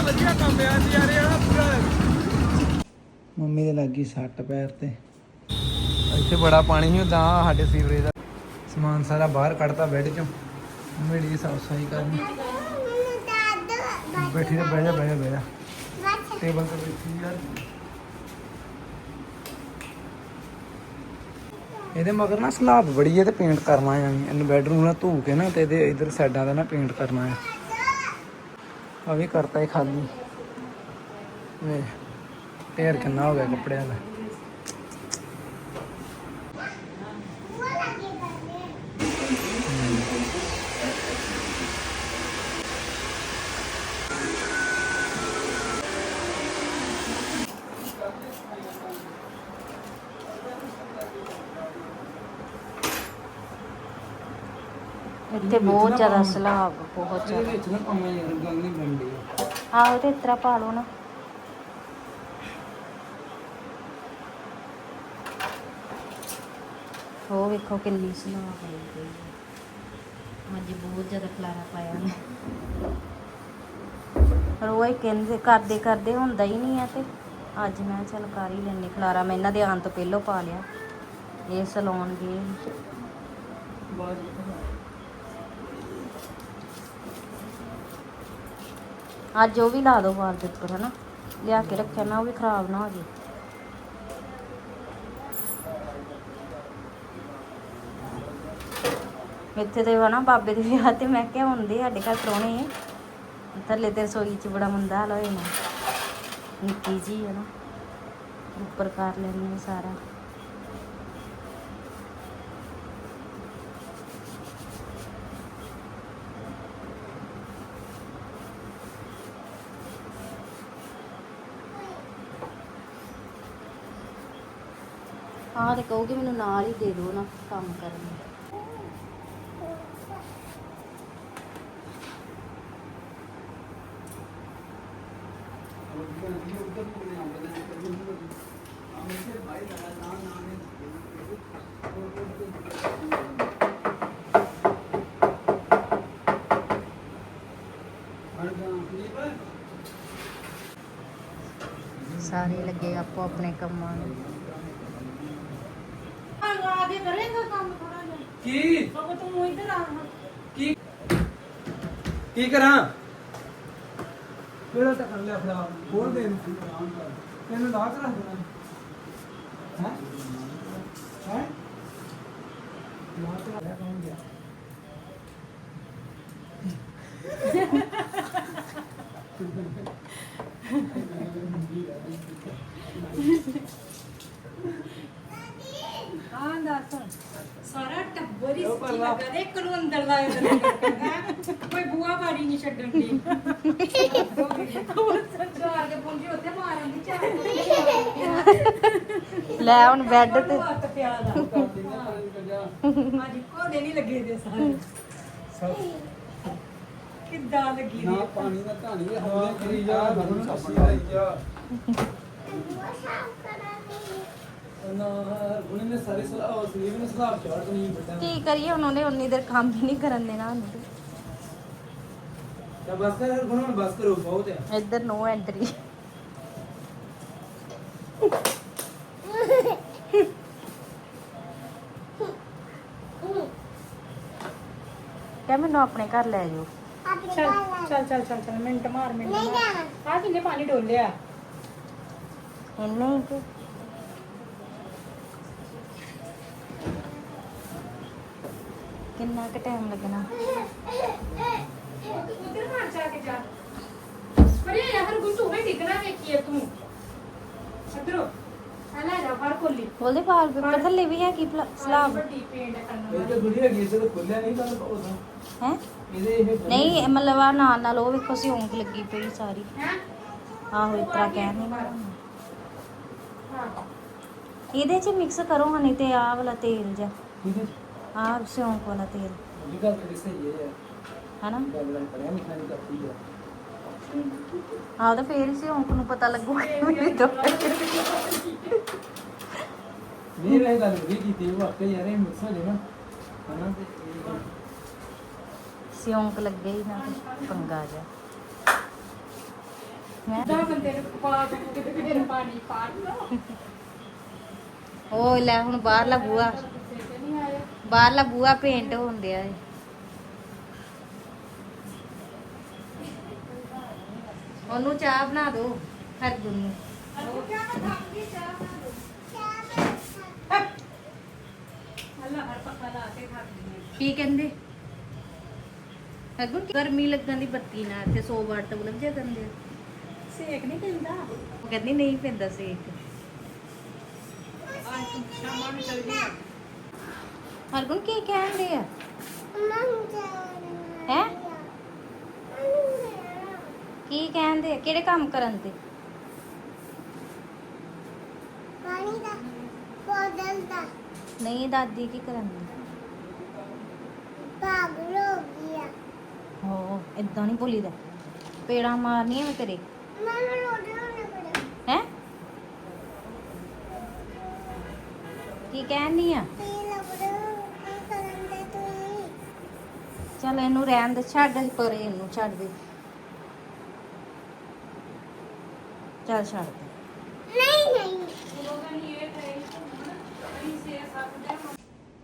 ਬੜਾ ਵਧੀਆ ਕੰਮ ਆ ਨਜ਼ਾਰੇ ਵਾਲਾ ਪੂਰਾ ਮੰਮੀ ਦੇ ਲੱਗੀ ਸੱਟ ਪੈਰ ਤੇ। ਇੱਥੇ ਬੜਾ ਪਾਣੀ ਹੀ ਹੁੰਦਾ ਸਾਡੇ ਸੀਵਰੇਜ ਦਾ ਸਮਾਨ ਸਾਰਾ ਬਾਹਰ ਕੱਢਤਾ ਬੈੱਡ ਚੋਂ। ਮੰਮੀ ਦੀ ਸਾਫ਼ ਸਫ਼ਾਈ ਕਰਨੀ ਬੈਠੀ ਤੇ ਬਹਿ ਜਾ ਬਹਿ ਜਾ ਬਹਿ ਜਾ। ਟੇਬਲ ਤੇ ਬੈਠੀ ਯਾਰ। ਇਹਦੇ ਮਗਰ ਨਾ ਸਲਾਬ ਬੜੀ ਹੈ ਤੇ ਪੇਂਟ ਕਰਨਾ ਹੈ ਇਹਨੂੰ ਬੈਡਰੂਮ ਨਾਲ ਧੂ ਕੇ ਨਾ ਤੇ ਇਹਦੇ ਇਧਰ ਸਾਈਡਾਂ ਦਾ ਨਾ ਪੇਂਟ ਕਰਨਾ ਹੈ ਆ ਵੀ ਕਰਤਾ ਹੈ ਖਾਲੀ। ਵੇ ਢੇਰ ਕਿੰਨਾ ਹੋ ਗਿਆ ਕੱਪੜਿਆਂ ਦਾ। ਇੱਥੇ ਬਹੁਤ ਜ਼ਿਆਦਾ ਸਲਾਬ ਬਹੁਤ ਜ਼ਿਆਦਾ। ਵਿੱਚ ਨਾ ਭਾਵੇਂ ਯਾਰ ਗੱਲ ਨਹੀਂ ਬਣਦੀ ਆਹੋ ਤੇ ਇਤਰਾ ਪਾ ਲਓ ਨਾ। ਉਹ ਵੇਖੋ ਕਿੰਨੀ ਸਲਾਬ ਹੋਈ ਗਈ ਹੈ ਅੱਜ ਬਹੁਤ ਜ਼ਿਆਦਾ ਖਲਾਰਾ ਪਾਇਆ ਨੇ ਰੋਏ ਕਹਿੰਦੇ ਕਰਦੇ ਕਰਦੇ ਹੁੰਦਾ ਹੀ ਨਹੀਂ ਆ ਤੇ ਅੱਜ ਮੈਂ ਚੱਲ ਕਰ ਹੀ ਲੈਣੀ ਖਲਾਰਾ। ਮੈਂ ਇਹਨਾਂ ਦੇ ਆਉਣ ਤੋਂ ਪਹਿਲਾਂ ਪਾ ਲਿਆ। ਇਹ ਸਲਾਉਣ ਗਏ। ਅੱਜ ਉਹ ਵੀ ਲਾ ਦੋ ਵਾਲ ਦੇ ਉੱਪਰ, ਹਨਾ? ਲਿਆ ਕੇ ਰੱਖਿਆ, ਨਾ ਉਹ ਵੀ ਖਰਾਬ ਨਾ ਹੋ ਜੇ। ਇੱਥੇ ਤੇ ਹਨਾ, ਬਾਬੇ ਦੇ ਵਿਆਹ ਤੇ ਮੈਂ ਕਿਹਾ ਹੁੰਦੇ ਸਾਡੇ ਘਰ ਪ੍ਰਾਹੁਣੇ। ਥੱਲੇ ਤੇ ਰਸੋਈ ਚ ਬੜਾ ਮੰਦਾ ਹਾਲ ਹੋਇਆ ਨਾ। ਨਿੱਕੀ ਜੀ ਹੈ ਨਾ, ਉੱਪਰ ਕਰ ਲੈਣੀ ਸਾਰਾ। ਹਾਂ ਤੇ ਕਹੋਗੇ ਮੈਨੂੰ ਨਾਲ ਹੀ ਦੇ ਦਿਓ ਨਾ ਕੰਮ ਕਰਨ ਨੂੰ ਸਾਰੇ ਲੱਗੇ ਆਪੋ ਆਪਣੇ ਕੰਮਾਂ ਨੂੰ। ਕੀ ਕੀ? ਕੀ ਕਰਾਂ? ਕਿਹੜਾ ਤਾਂ ਕਰ ਲਿਆ ਫੜਾ ਖੋਲ ਦੇ ਇਹਨੂੰ ਲਾ ਕੇ ਰੱਖ ਦੇਣਾ। ਹੈ? ਹੈ? ਲਾ ਕੇ ਰੱਖ ਕੌਣ ਗਿਆ? ਹਾਂ ਦੱਸ। ਸਾਰਾ ਟੱਬਰ ਹੀ ਸਿੱਖੀ ਲੱਗਾ ਇੱਕ ਨੂੰ ਅੰਦਰ ਲਾਇਆ ਤੇ ਕੋਈ ਬੂਆ ਬਾਰੀ ਨਹੀਂ ਛੱਡਣ ਦੀ। ਚਾਰ ਦੇ ਪੁੰਜੇ ਉੱਤੇ ਮਾਰਨ ਦੀ ਚਾਰ ਲੈ ਹੁਣ ਬੈੱਡ ਤੇ। ਹੱਥ ਪਿਆ ਦਾ ਅੱਜ ਕੋਡੇ ਨਹੀਂ ਲੱਗੇ ਦੇ ਸਾਰੇ। ਕਿੱਦਾਂ ਲੱਗੀ ਨਾ ਦੀ ਪਾਣੀ ਦਾ ਧਾਣੀ ਹਵਾ ਕਰੀ ਜਾ। ਮੈਨੂੰ ਸੱਸੀ ਆਈ ਜਾ। ਕੀ ਕਰੀਏ ਉਹਨੇ ਉਨੀ ਦੇਰ ਕੰਮ ਹੀ ਨਹੀਂ ਕਰਨ ਦੇਣਾ ਸਾਨੂੰ ਤੇ। ਤਾਂ ਬਸ ਕਰ ਹੁਣ ਬਸ ਕਰੋ ਬਹੁਤ ਹੈ। ਇੱਧਰ ਨੋ ਐਂਟਰੀ ਕਹਿ ਮੈਨੂੰ ਆਪਣੇ ਘਰ ਲੈ ਜਾਓ। ਚੱਲ ਚੱਲ ਚੱਲ ਚੱਲ ਚੱਲ ਮਿੰਟ ਮਾਰ ਮਿੰਟ ਮਾਰ। ਆ ਕਿੰਨੇ ਪਾਣੀ ਡੋਲਿਆ। ਇੰਨੇ ਹੀ ਕਿ ਕਿੰਨਾ ਕੁ ਟਾਈਮ ਲੱਗਣਾ? ਉਧਰ ਮਾਰ ਜਾ ਕੇ ਜਾ। ਪਰੇ ਯਾਰ ਗੁੰਟੂ ਹੋਏ ਡਿੱਗਣਾ ਵੇਖੀਏ ਤੂੰ। ਅਦਰੋ ਹਲਾ ਜਾ ਫੜ ਕੋਲੀ। ਬੋਲਦੇ ਪਾਲ ਪੇਪਰ ਥੱਲੇ ਵੀ ਹੈ ਕੀ ਪਲਾ- ਸਲਾਬ ਵੱਡੀ ਪੇਂਟ ਕਰਨ ਇਹ ਤਾਂ ਗੁੜੀ ਹੈਗੀ ਤੇ ਖੁੱਲਿਆ ਨਹੀਂ ਤਾਂ ਉਹਦਾ ਹੈ? ਇਹਦੇ ਇਹ ਨਹੀਂ ਮਤਲਬ ਆ ਨਾਲ ਨਾਲ ਉਹ ਵੇਖੋ ਸਿਉਂਕ ਲੱਗੀ ਪਈ ਸਾਰੀ। ਹੈ? ਆਹੋ ਇਸ ਤਰ੍ਹਾਂ ਕਹਿ ਨਹੀਂ ਹਾਂ। ਇਹਦੇ ਚ ਮਿਕਸ ਕਰੋ ਹਣੀ ਤੇ ਆਹ ਵਾਲਾ ਤੇਲ ਜਾ ਇਹਦੇ ਆਹ ਸਿਉਂਕ ਵਾਲਾ ਤੇਲ। ਉਹਦੀ ਗੱਲ ਤੇ ਸਹੀ ਹੈ? ਯਾਰ ਹਨਾ ਗੱਲ ਨਾਲ ਪੜਿਆ ਲਿਖਿਆ ਨਹੀਂ ਕਰਦੀ ਆ। ਆਹ ਤਾਂ ਫੇਰ ਹੀ ਸਿਉਂਕ ਨੂੰ ਪਤਾ ਲੱਗੂਗਾ ਕਿ ਮੇਰੀ ਤੋਂ ਨਹੀਂ ਇਹ ਗੱਲ ਵੀ ਕੀਤੀ ਉਹ ਆਪੇ ਯਾਰ ਇਹ ਮਿਕਸ ਹੋ ਜਾਣਾ ਹਨਾ? ਸਿਉਂਕ ਲੱਗੇ ਹੀ ਨਾ ਤੇ ਪੰਗਾ ਜਾ ਮੈਂ ਦਾ ਬੰਦੇ ਨੂੰ ਪਾ ਕੇ ਕਿਤੇ ਫਿਰ ਪਾਣੀ ਪਾ ਲਓ ਉਹ ਲੈ ਹੁਣ ਬਾਹਰਲਾ ਬੂਆ ਬਾਹਰਲਾ ਬੂਆ ਪੇਂਟ ਹੋਣ ਡਿਆ ਏ। ਉਹਨੂੰ ਚਾਹ ਬਣਾ ਦਿਓ ਹਰਗੁਣ ਨੂੰ। ਕੀ ਕਹਿੰਦੇ? ਹਰਗੁਣ ਗਰਮੀ ਲੱਗਣ ਦੀ ਬੱਤੀ ਨਾਲ ਤੇ 100 ਵਾਟ ਤੱਕ ਲੱਗ ਜਾ ਕਰਦੇ ਸੇਕ ਨਹੀਂ ਪੈਂਦਾ। ਉਹ ਕਹਿੰਦੀ ਨਹੀਂ ਪੈਂਦਾ ਸੇਕ। ਹਰਗੁਣ ਕੀ ਕਹਿੰਦੇ ਆ? ਹੈ? ਕੀ ਕਹਿੰਦੇ ਆ? ਕਿਹੜੇ ਕੰਮ ਕਰਨ ਤੇ ਪਾਣੀ ਦਾ ਬੋਤਲ ਦਾ। ਨਹੀਂ ਦਾਦੀ ਕੀ ਕਰਨ ਦੀ ਪਾਗਲ ਹੋ ਗਿਆ ਹੋ ਇਦਾਂ ਨਹੀਂ ਬੋਲੀਦਾ। ਪੇੜਾਂ ਮਾਰਨੀਆਂ ਮੈਂ ਤੇਰੇ। ਮੈਂ ਰੋੜੇ ਹੋਣੇ ਪੜੇ। ਹੈ? ਕੀ ਕਹਿਣੀ ਆ? ਤੇ ਚੱਲ ਇਹਨੂੰ ਰਹਿਣ ਦੇ ਛੱਡ ਪਰੇ ਇਹਨੂੰ ਛੱਡ ਦੇ। ਚੱਲ ਛੱਡ ਦੇ।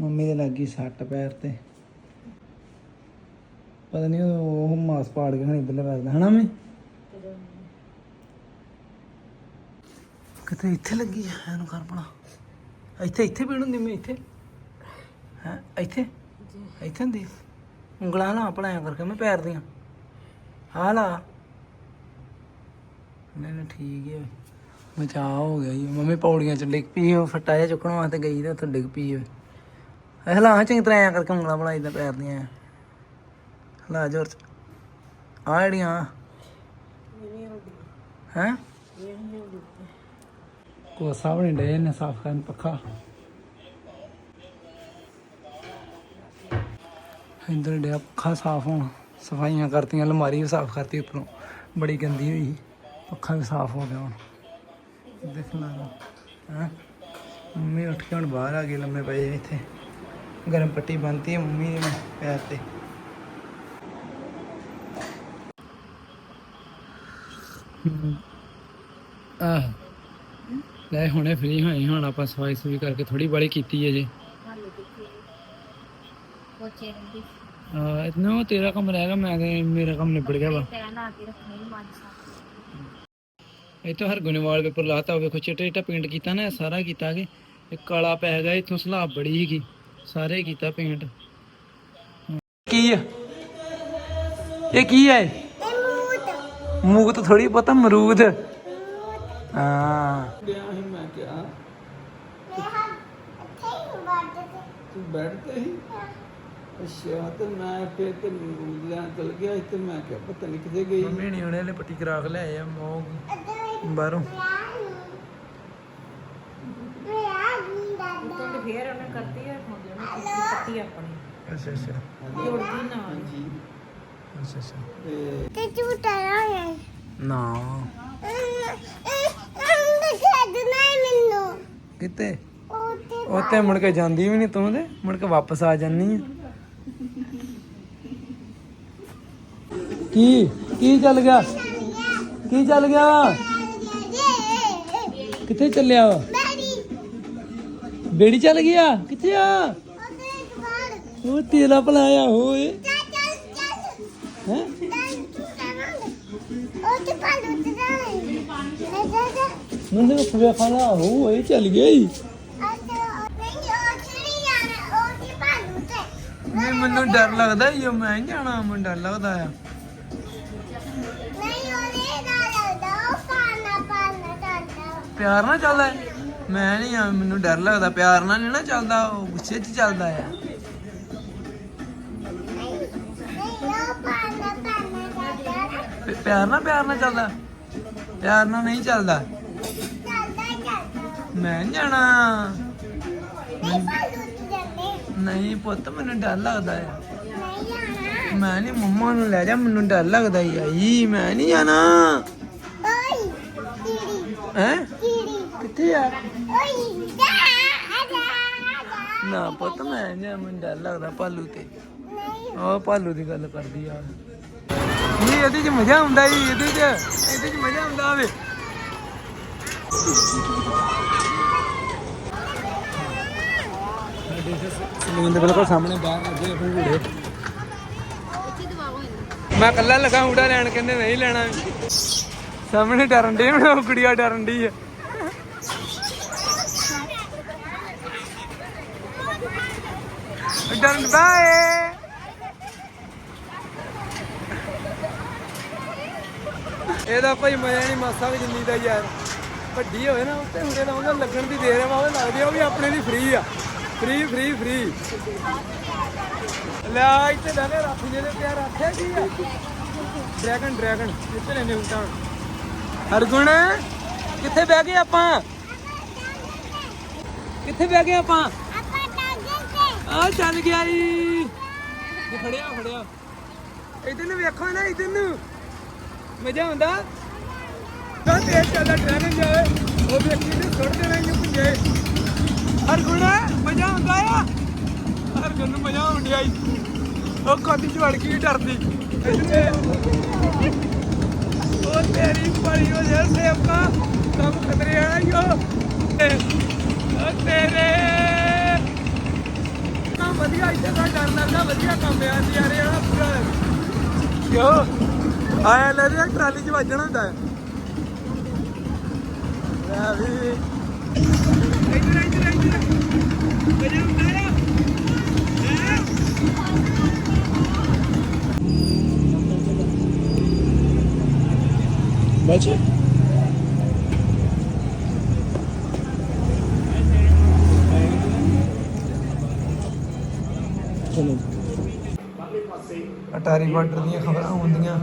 ਮੰਮੀ ਦੇ ਲੱਗੀ ਸੱਟ ਪੈਰ ਤੇ। ਪਤਾ ਨਹੀਂ ਉਹ ਮਾਸ ਪਾੜ ਕੇ ਹਣੀ ਇੱਧਰ ਰੱਖਦਾ ਹਨਾ ਮੈਂ ਕਿਤੇ ਇੱਥੇ ਲੱਗੀ ਆ ਇਹਨੂੰ ਕਰ ਬਣਾ। ਇੱਥੇ ਇੱਥੇ ਪੀੜ ਹੁੰਦੀ ਮੈਂ ਇੱਥੇ? ਹੈ ਇੱਥੇ? ਇੱਥੇ ਹੁੰਦੀ? ਉਂਗਲਾਂ ਨਾ ਆਪਣਾ ਐਂ ਕਰਕੇ ਮੈਂ ਪੈਰ ਦੀਆਂ। ਆ ਲਾ। ਨਹੀਂ ਨਹੀਂ ਠੀਕ ਹੈ ਬਚਾਅ ਹੋ ਗਿਆ ਜੀ। ਮੰਮੀ ਪੌੜੀਆਂ ਚ ਡਿੱਗ ਪਈ ਉਹ ਫੱਟਾ ਜਿਹਾ ਚੁੱਕਣ ਵਾਸਤੇ ਗਈ ਤੇ ਉੱਥੇ ਡਿੱਗ ਪਈ ਹੋਵੇ ਹਲਾ ਚੰਗੀ ਤਰ੍ਹਾਂ ਐਂ ਕਰਕੇ ਉਂਗਲਾਂ ਬਣਾਈ ਦਾ ਪੈਰ ਦੀਆਂ। ਹਲਾ ਜ਼ੋਰ ਚ। ਆ ਜਿਹੜੀਆਂ। ਹੈ? ਕੋ ਸਾਹਮਣੇ ਡੇ ਨੇ ਸਾਫ਼ ਕਰਨ ਪੱਖਾ। ਇੰਦਰ ਡਿਆ, ਪੱਖਾ ਸਾਫ਼ ਹੋਣ। ਸਫਾਈਆਂ ਕਰਤੀਆਂ, ਅਲਮਾਰੀ ਵੀ ਸਾਫ਼ ਕਰਤੀ ਉੱਪਰੋਂ। ਬੜੀ ਗੰਦੀ ਹੋਈ ਪੱਖਾ ਵੀ ਸਾਫ਼ ਹੋ ਗਿਆ ਹੁਣ। ਦੇਖ ਲਾ ਹਾਂ? ਮੰਮੀ ਉੱਠ ਕੇ ਹੁਣ ਬਾਹਰ ਆ ਗਈ, ਲੰਮੇ ਪਏ ਇੱਥੇ। ਗਰਮ ਪੱਟੀ ਬੰਨਤੀ ਹੈ ਮੰਮੀ ਨੇ ਪੈਰ ਤੇ। ਆਹ। ਲੈ ਹੁਣੇ ਫ੍ਰੀ ਹੋਏ ਹੁਣ ਆਪਾਂ ਸਫ਼ਾਈ ਸੁਈ ਕਰਕੇ ਥੋੜੀ ਬਾਲੀ ਕੀਤੀ ਹੈ ਜੇ। ਪੋਚੇ ਦੀ ਆ ਇਤਨਾ ਤੇਰਾ ਕੰਮ ਰਹਿ ਗਿਆ ਮੈਂ ਤੇ ਮੇਰਾ ਕੰਮ ਨਿਬੜ ਗਿਆ ਵਾ। ਕੇ ਰੱਖਣੀ ਇਹ ਤਾਂ ਹਰ ਗੁਨੇਵਾਲ ਪੇਪਰ ਲਾਤਾ ਵੇਖੋ ਚਿੱਟਾ ਚਿੱਟਾ ਪੇਂਟ ਕੀਤਾ ਨਾ ਇਹ ਸਾਰਾ ਕੀਤਾ ਕਿ ਇਹ ਕਾਲਾ ਪੈ ਗਿਆ ਇਥੋਂ ਸਲਾਬ ਬੜੀ ਸੀਗੀ। ਸਾਰੇ ਕੀਤਾ ਪੇਂਟ ਕੀ ਹੈ ਇਹ ਕੀ ਹੈ ਮੂਤ ਮੂਤ ਥੋੜੀ ਪਤਾ ਮਰੂਦ। ਹਾਂ। ਗਿਆ ਸੀ ਮੈਂ ਕਿਹਾ ਮੈਂ ਹਾਂ ਇੱਥੇ ਹੀ ਬਾਤ ਤੇ। ਤੂੰ ਬੈਠ ਤੇ ਹੀ। ਅੱਛਾ ਤੇ ਮੈਂ ਫੇਰ ਤੇ ਲੈਣ ਚਲ ਗਿਆ ਤੇ ਮੈਂ ਕਿਹਾ ਪਤਾ ਨਹੀਂ ਕਿੱਥੇ ਗਈ। ਮੰਮੀ ਨਹੀਂ ਉਹਨੇ ਪੱਟੀ ਕਰਾ ਕੇ ਲਿਆਏ ਆ ਮੋਗ ਇੱਧਰ ਬਾਹਰੋਂ। ਮੈਂ ਆ ਗਈ ਦਾਦਾ ਤੇ ਫੇਰ ਉਹਨੇ ਕਰਤੀ ਹੈ ਪੱਟੀ ਆਪਣੀ। ਅੱਛਾ ਅੱਛਾ। ਜੋੜਦੀ ਨਾ ਅੱਛਾ ਅੱਛਾ। ਤੇ ਝੂਟਾ ਆਇਆ ਨਾ ਅੰਦਰ ਛੱਡਣਾ ਹੀ। ਮੈਨੂੰ ਕਿਤੇ ਉਹ ਤੇ ਉੱਥੇ ਮੁੜ ਕੇ ਜਾਂਦੀ ਵੀ ਨਹੀਂ ਤੂੰ ਤੇ ਮੁੜ ਕੇ ਵਾਪਸ ਆ ਜਾਂਦੀ ਆ। ਕੀ? ਕੀ ਚੱਲ ਗਿਆ? ਕੀ ਚੱਲ ਗਿਆ? ਕਿੱਥੇ ਚੱਲਿਆ? ਵਾ ਬੇੜੀ ਚੱਲ ਗਿਆ? ਕਿੱਥੇ ਆ? ਉਹਦੇ ਉਹ ਤੇਰਾ ਭਲਾ ਹੋਏ। ਚੱਲ ਚੱਲ ਹੈ ਚੱਲ ਝੂਟਾ ਖੁਆ ਖਾਣਾ, ਹੋਏ, ਚੱਲ ਗਈ ਅੱਛਾ ਮੈਨੂੰ ਡਰ ਲੱਗਦਾ ਈ ਓ ਮੈਂ ਜਾਣਾ ਮੈਨੂੰ ਡਰ ਲੱਗਦਾ ਆ ਨਹੀਂ ਉਹਦੇ ਨਾਲ ਲੱਗਦਾ ਉਹ ਪਾਣਾ ਪਾਣਾ ਚੱਲਦਾ ਪਿਆਰ ਨਾਲ ਚੱਲਦਾ ਹੈ? ਮੈਂ ਨਹੀਂ ਆ, ਮੈਨੂੰ ਡਰ ਲੱਗਦਾ, ਪਿਆਰ ਨਾਲ ਨਹੀਂ ਨਾ ਚੱਲਦਾ, ਉਹ ਗੁੱਸੇ 'ਚ ਚੱਲਦਾ ਆ। ਨਹੀਂ ਪਿਆਰ ਨਾਲ ਪਿਆਰ ਨਾਲ ਚੱਲਦਾ? ਪਿਆਰ ਨਾਲ ਨਹੀਂ ਚੱਲਦਾ? ਮੈਂ ਨੀ ਜਾਣਾ। ਨਹੀਂ ਪੁੱਤ, ਮੈਨੂੰ ਡਰ ਲੱਗਦਾ ਆ। ਮੈਂ ਨਹੀਂ ਮੰਮਾ ਨੂੰ ਲੈ ਜਾ, ਮੈਨੂੰ ਡਰ ਲੱਗਦਾ ਈ ਆਈ ਮੈਂ ਨਹੀਂ ਜਾਣਾ। ਓਏ ਹੈ? ਕਿੱਥੇ ਆ? ਨਾ ਪੁੱਤ, ਮੈਂ ਨਹੀਂ ਮੈਨੂੰ ਡਰ ਲੱਗਦਾ ਭਾਲੂ ਤੇ। ਉਹ ਭਾਲੂ ਦੀ ਗੱਲ ਕਰਦੀ ਆ। ਇਹ ਇਹਦੇ 'ਚ ਮਜ਼ਾ ਆਉਂਦਾ ਈ, ਇਹਦੇ 'ਚ ਇਹਦੇ 'ਚ ਮਜ਼ਾ ਆਉਂਦਾ ਵੇ। ਸਲੂਨ ਦੇ ਬਿਲਕੁਲ ਸਾਹਮਣੇ ਬਾਹਰ ਲੱਗੇ ਭੰਗੂੜੇ ਮੈਂ ਕੱਲਾ ਲਗਾ ਊੜਾ ਲੈਣ ਕਹਿੰਦੇ ਨਹੀਂ ਲੈਣਾ। ਸਾਹਮਣੇ ਡਰਨ ਡੇ ਉਹ ਕੁੜੀਆ ਡਰਨ ਡੀ ਹੈ ਡਰਨ ਬਾਏ ਇਹਦਾ ਭਾਈ ਮਜ਼ਾ ਨਹੀਂ, ਮਾਸਾ ਵੀ ਜਿੰਨੀ ਦਾ ਯਾਰ। ਵੱਡੀ ਹੋਵੇ ਨਾ, ਉੱਤੇ ਹੁੰਦੇ ਤਾਂ ਉਹਨਾਂ ਲੱਗਣ ਦੀ ਦੇਰ ਆ ਉਹ ਲੱਗਦੀ ਆ, ਉਹ ਵੀ ਆਪਣੇ ਲਈ ਫ੍ਰੀ ਆ। ਫ੍ਰੀ ਫ੍ਰੀ ਫ੍ਰੀ ਲੈ ਇੱਥੇ ਦਾਨੇ ਰਾਖੀ ਜਿਹੜੇ ਪਿਆ ਰੱਖਿਆ ਕੀ ਆ? ਡਰੈਗਨ ਡਰੈਗਨ ਇੱਥੇ ਲੈਨੇ ਉਲਟਾ ਹਰਗੁਣ, ਕਿੱਥੇ ਬਹਿ ਗਏ ਆਪਾਂ? ਕਿੱਥੇ ਬਹਿ ਗਏ ਆਪਾਂ? ਆ ਚੱਲ ਗਿਆ ਈ ਇਹ ਫੜਿਆ ਫੜਿਆ। ਇਧਰ ਨੂੰ ਵੇਖੋ ਨਾ ਇਧਰ ਨੂੰ। ਮਜ਼ਾ ਆਉਂਦਾ? ਤਾਂ ਤੇਜ਼ ਚੱਲਦਾ ਡਰੈਗਨ ਜਾਵੇ। ਉਹ ਵੇਖੀ ਨੇ ਸੁੱਟ ਦੇਣਾ ਇਹਨੂੰ ਪੁੰਜੇ ਹਰ ਗੁਣਾ ਮਜ਼ਾ ਆਉਂਦਾ ਆ? ਹਰ ਗੁਣ ਨੂੰ ਮਜ਼ਾ ਆਉਂਦਿਆ ਈ ਉਹ ਕਾਦੀ ਚ ਵੜ ਗਈ ਡਰਦੀ। ਉਹ ਤੇਰੀ ਪੜੀ ਹੋ ਜਾ ਸੇਵਕਾ। ਕੰਮ ਖਤਰੇ ਆ। ਯੋ ਉਹ ਤੇਰੇ ਵਧੀਆ, ਇੱਥੇ ਦਾ ਡਰ ਲੱਗਦਾ, ਵਧੀਆ ਕੰਮ ਆ ਨਜ਼ਾਰੇ ਵਾਲਾ ਪੂਰਾ। ਕਿਉਂ? ਆਇਆ ਲੈ ਰਿਹਾ ਟਰਾਲੀ 'ਚ ਵੱਜਣਾ ਹੁੰਦਾ। ਹੈ ਲੈ ਵੀ। ਅਟਾਰੀ ਬਾਰਡਰ ਦੀਆਂ ਖਬਰਾਂ ਹੁੰਦੀਆਂ।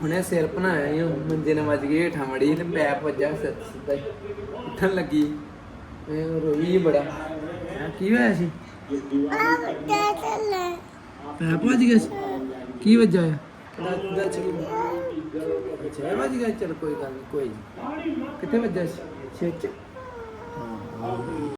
ਹੁਣੇ ਸਿਰ ਬਣਾਇਆ ਹੀ ਮੰਜੇ ਨਾਲ ਵੱਜ ਗਈ ਹੇਠਾਂ ਮੜੀ ਤੇ ਪੈਪ ਵੱਜਾ ਸਿਰ ਸਿੱਧਾ ਉੱਠਣ ਲੱਗੀ। ਮੈਂ ਰੋਈ ਬੜਾ। ਕੀ ਹੋਇਆ ਸੀ? ਪੈਪ ਵੱਜ ਗਿਆ ਸੀ? ਕੀ ਵੱਜਾ ਆ ਕਿਹਦਾ ਚਲੀ ਅੱਛਾ ਵੱਜ ਗਿਆ? ਚਲ ਕੋਈ ਗੱਲ ਨਹੀਂ ਕੋਈ ਕਿੱਥੇ ਵੱਜਾ ਸੀ? ਸਿਰ 'ਚ?